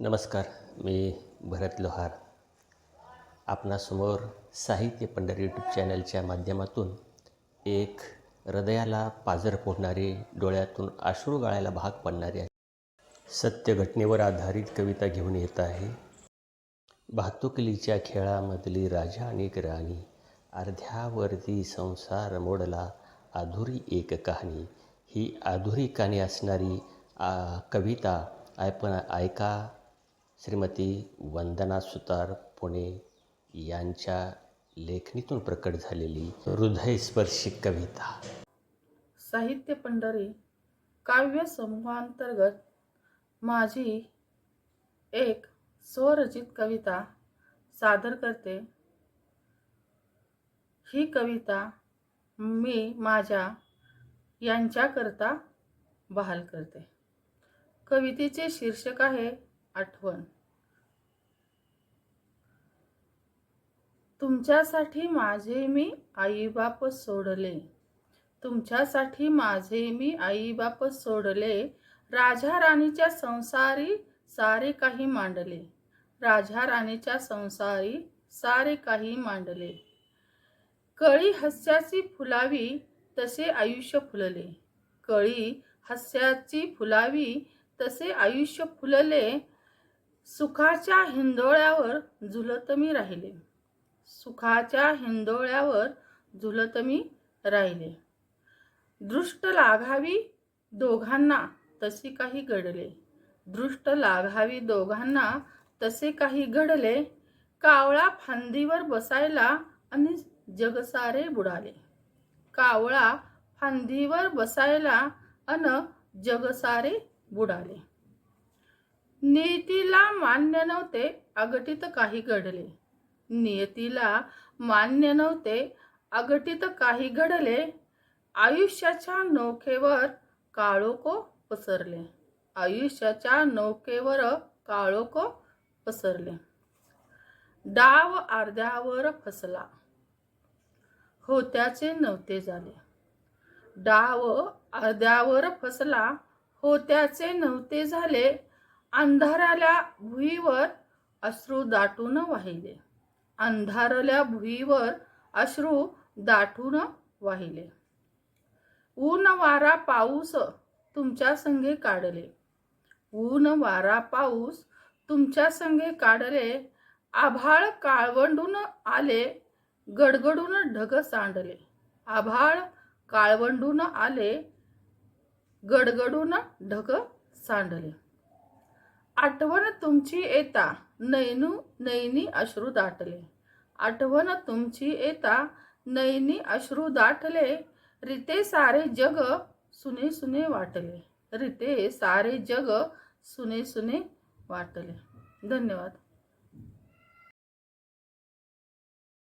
नमस्कार मी भरत लोहार. आपणासमोर साहित्य पंढरी यूट्यूब चॅनलच्या माध्यमातून एक हृदयाला पाजर फोडणारी डोळ्यातून अश्रू गाळायला भाग पडणारी सत्य घटनेवर आधारित कविता घेऊन येत आहे. भातुकलीच्या खेळामधली राजा आणि राणी अर्ध्यावरती संसार मोडला अधुरी एक कहाणी. ही अधुरी कहाणी असणारी कविता आपण ऐका श्रीमती वंदना सुतार पुणे यांच्या लेखणीतून प्रकट झालेली हृदयस्पर्शी कविता. साहित्य पंढरी काव्य समूहांतर्गत माझी एक स्वरचित कविता सादर करते. ही कविता मी माझ्या यांच्याकरता बहाल करते. कवितेचे शीर्षक आहे आठवण. तुमच्यासाठी माझे मी आईबाप सोडले. तुमच्यासाठी माझे मी आईबाप सोडले. राजा राणीच्या संसारी सारे काही मांडले. राजा राणीच्या संसारी सारे काही मांडले. कळी हास्याची फुलावी तसे आयुष्य फुलले. कळी हास्याची फुलावी तसे आयुष्य फुलले. सुखाच्या हिंदोळ्यावर झुलत मी राहिले. सुखाच्या हिंदोळ्यावर झुलत मी राहिले. दृष्ट लागावी दोघांना तशी काही घडले. दृष्ट लागावी दोघांना तसे काही घडले. कावळा फांदीवर बसायला आणि जगसारे बुडाले. कावळा फांदीवर बसायला अन जगसारे बुडाले. नियतीला मान्य नव्हते अगटीत काही घडले. नियतीला मान्य नव्हते अगटीत काही घडले. आयुष्याच्या नौकेवर काळोको पसरले. आयुष्याच्या नौकेवर काळोको पसरले. डाव अर्ध्यावर फसला. होत्याचे नव्हते झाले. डाव अर्ध्यावर फसला होत्याचे नव्हते झाले. अंधाराला भुईवर अश्रू दाटून वाहिले. अंधाराला भुईवर अश्रू दाटून वाहिले. ऊन वारा पाऊस तुमच्या संगे काढले. ऊन वारा पाऊस तुमच्या संगे काढले. आभाळ काळवंडून आले गडगडून ढग सांडले. आभाळ काळवंडून आले गडगडून ढग सांडले. आठवण तुमची येता नैनू नैनी अश्रू दाटले. आठवण तुमची येता नैनी अश्रू दाटले. रिते सारे जग सुने सुने वाटले. रिते सारे जग सुने सुने वाटले. धन्यवाद.